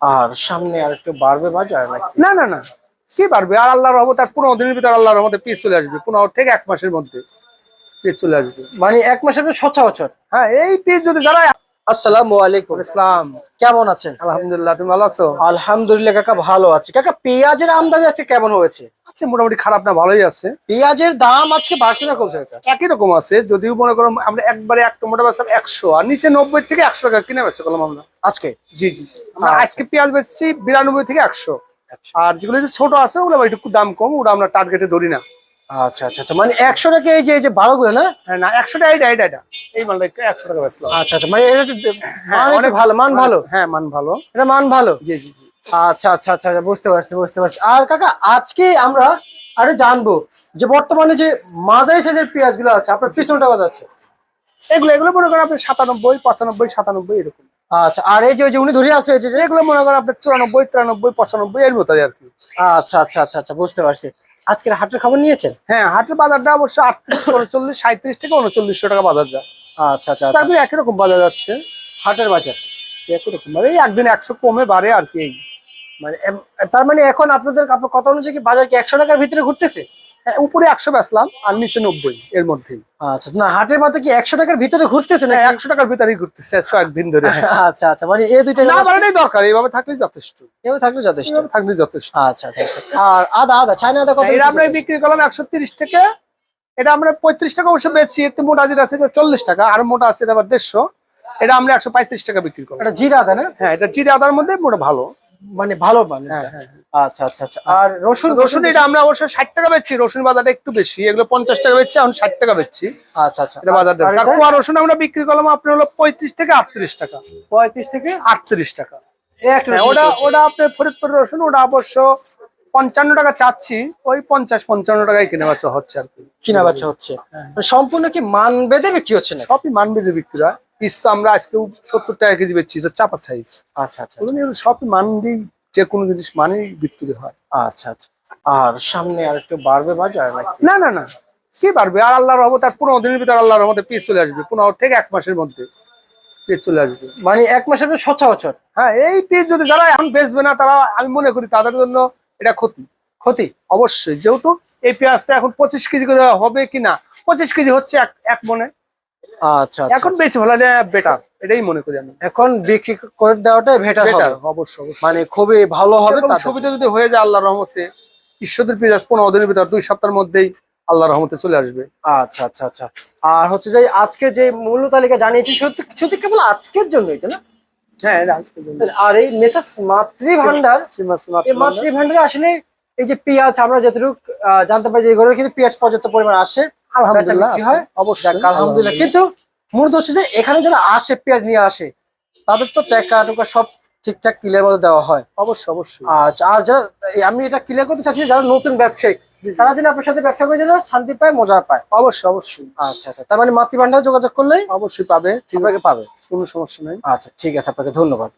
আর সামনে আর একটু বাড়বে বাজার নাকি? না না না। কি বাড়বে? আর আল্লাহর রহমত আর পনেরো দিনের ভিতর আল্লাহর রহমতে পিস চলে আসবে। পনেরো থেকে এক মাসের মধ্যে পিস চলে আসবে। মানে এক মাসের সচরাচর? হ্যাঁ এই পিস যদি যারা আসসালামু আলাইকুম। ইসলাম কেমন আছেন? আলহামদুলিল্লাহ তুমি ভালো আছো? আলহামদুলিল্লাহ কাকা ভালো আছি। কাকা পেঁয়াজের আমদানি আজকে কেমন হয়েছে? আচ্ছা মোটামুটি খারাপ না ভালোই আছে। পেঁয়াজের দাম আজকে বাড়ছে না কমছে একই রকম আছে যদিও মনে করো আমরা একবারে এক টমেটো বেচলাম একশো আর নিচে নব্বই থেকে একশো টাকা কিনে বেচতে করলাম আমরা। আজকে? জি জি আচ্ছা। আজকে পেঁয়াজ বেচছি বিরানব্বই থেকে একশো। আর যেগুলো ছোট আছে ওগুলো একটু দাম কম ওটা আমরা টার্গেটে ধরি না। আচ্ছা আচ্ছা আচ্ছা। মানে একশো টাকা এই যে এই যে বারো গুলো না? হ্যাঁ না একশো টাকা এটা এটা এটা এই মালটা একটু একশো টাকা বেচলাম আচ্ছা আচ্ছা। মানে এটা হ্যাঁ, মান অনেক ভালো মান ভালো? হ্যাঁ মান ভালো। এটা মান ভালো? জি জি আচ্ছা আচ্ছা আচ্ছা আচ্ছা, বুঝতে পারছি বুঝতে পারছি। আর কাকা আজকে আমরা আরে জানব যে বর্তমানে যে মাঝারি সাইজের পেঁয়াজগুলো আছে আপনার পিছনটা কত আছে? এগুলো এগুলো মনে করেন আপনি সাতানব্বই পঁচানব্বই সাতানব্বই এরকম। আচ্ছা আর এই যে ওই যে উনি ধরে আছে যে- এগুলো মনে করেন আপনার চুরানব্বই তিরানব্বই পঁচানব্বই এর মতো আর কি। আচ্ছা আচ্ছা আচ্ছা আচ্ছা বুঝতে পারছি। আজকের হাটের খবর নিয়েছেন? হ্যাঁ হাটের বাজারটা অবশ্য আটত্রিশ উনচল্লিশ সাঁত্রিশ থেকে উনচল্লিশশো টাকা বাজার যায় আচ্ছা আচ্ছা সেটা একদম একই রকম বাজার যাচ্ছে। হাটের বাজার? একই রকম মানে এই একদিন একশো কমে বাড়ে আর কি এই। মানে তার মানে এখন আপনাদের কত অনুযায়ী কি বাজার কি একশো টাকার ভিতরে ঘুরতেছে? উপরে একশো বেচলাম আর নিচে নব্বই এর মধ্যে। আচ্ছা না হাটের বাজার কি একশো টাকার ভিতরে ঘুরতেছে না হ্যাঁ একশো টাকার ভিতরেই ঘুরতেছে কয়েকদিন ধরে। আচ্ছা আচ্ছা মানে এই দুইটা না বাড়ানোই দরকার এইভাবে থাকলেই যথেষ্ট। এভাবে থাকলে যথেষ্ট। থাকলেই যথেষ্ট। আচ্ছা আচ্ছা আচ্ছা। আর আদা আদা চাইনা আদা কত এটা আমরা বিক্রি করলাম একশো তিরিশ থেকে এটা আমরা পঁয়ত্রিশ টাকা অবশ্য বেচছি একটু মোটা যেটা আছে এটা চল্লিশ টাকা আর মোটা আছে এটা আবার দেড়শো। এটা আমরা একশো পঁয়ত্রিশ টাকা বিক্রি করলাম। এটা জিরা আদা না? হ্যাঁ এটা জিরে আদার মধ্যে মোটা ভালো। মানে ভালো মানে। হ্যাঁ হ্যাঁ। আচ্ছা আচ্ছা আচ্ছা। আর রসুন রসুন এটা আমরা অবশ্য ষাট টাকা বেচছি রসুন বাজারটা একটু বেশি। এগুলো পঞ্চাশ টাকা বেচছি এখন ষাট টাকা বেচছি। আচ্ছা আচ্ছা। এটা বাজার? কুয়া রসুন আমরা বিক্রি করলাম আপনার হলো পঁয়ত্রিশ থেকে আটত্রিশ টাকা। পঁয়ত্রিশ থেকে আটত্রিশ টাকা। হ্যাঁ, ওটা ওটা আপনার ফরিদপুর রসুন ওটা অবশ্য পঞ্চান্ন টাকা চাচ্ছি। ওই পঞ্চাশ পঞ্চান্ন টাকায় কিনে বাচ্চা হচ্ছে আর কি। কিনা বাচ্চা হচ্ছে। হ্যাঁ। মানে সম্পূর্ণ কি মান বেঁধে বিক্রি হচ্ছে না সবই মান মানবিধি বিক্রি হয়। পিস তো আমরা আজকে সত্তর টাকা কেজি বেচছি চাপা সাইজ আচ্ছা আচ্ছা সবই মানবি যে কোনো জিনিস মানেই বিক্রি হয়। আচ্ছা আচ্ছা। আর সামনে আর একটু বাড়বে বাজার নাকি? না না না। কি বাড়বে? আর আল্লাহর রহমত আর পনেরো দিনের ভিতর আল্লাহর রহমতে পিস চলে আসবে। পনেরো থেকে এক মাসের মধ্যে পিস চলে আসবে। মানে এক মাসের সচরাচর? হ্যাঁ এই পিস যদি যারা এখন বেচবে না তারা আমি মনে করি তাদের জন্য এটা ক্ষতি। ক্ষতি? অবশ্যই। যেহেতু এই পেঁয়াজটা এখন পঁচিশ কেজি করে হবে কি না পঁচিশ কেজি হচ্ছে এক এক মনে। আচ্ছা আচ্ছা এখন বেশি ভালো বেটার এটাই মনে করি আমি। এখন বিক্রি করে দেওয়াটাই বেটার হবে। অবশ্যই মানে খুবই ভালো হবে সুবিধা যদি হয়ে যায় আল্লাহর রহমতে ঈশ্বরের পেঁয়াজ পনেরো দিনের ভিতর দুই সপ্তাহের মধ্যেই আল্লাহর রহমতে চলে আসবে। আচ্ছা আচ্ছা আচ্ছা। আর হচ্ছে যে আজকে যে মূল্য তালিকা জানিয়েছি সত্যি সত্যি কেবল আজকের জন্যই তো না? হ্যাঁ আজকের জন্য। আর এই মেসাস মাতৃ ভান্ডার মাতৃ ভান্ডারে আসলে এই যে পেঁয়াজ আমরা যতটুকু আহ, জানতে পারি যে এগুলো কিন্তু পেঁয়াজ পর্যাপ্ত পরিমাণ আসে। আলহামদুলিল্লাহ হয়? অবশ্যই। আলহামদুলিল্লাহ। কিন্তু মূলত হচ্ছে যে এখানে যারা আসে পেঁয়াজ নিয়ে আসে তাদের তো টাকা টুকা সব ঠিকঠাক ক্লিয়ার মতো দেওয়া হয়। অবশ্যই অবশ্যই। আচ্ছা আর যারা আমি এটা ক্লিয়ার করতে চাচ্ছি যারা নতুন ব্যবসায়ী তারা যেন আপনার সাথে ব্যবসা করে যেন শান্তি পায় মজা পায়। অবশ্যই অবশ্যই। আচ্ছা আচ্ছা। তার মানে মাতৃভান্ডার যোগাযোগ করলে অবশ্যই পাবে। ঠিক আপনাকে পাবে। কোনো সমস্যা নাই। আচ্ছা ঠিক আছে আপনাকে ধন্যবাদ।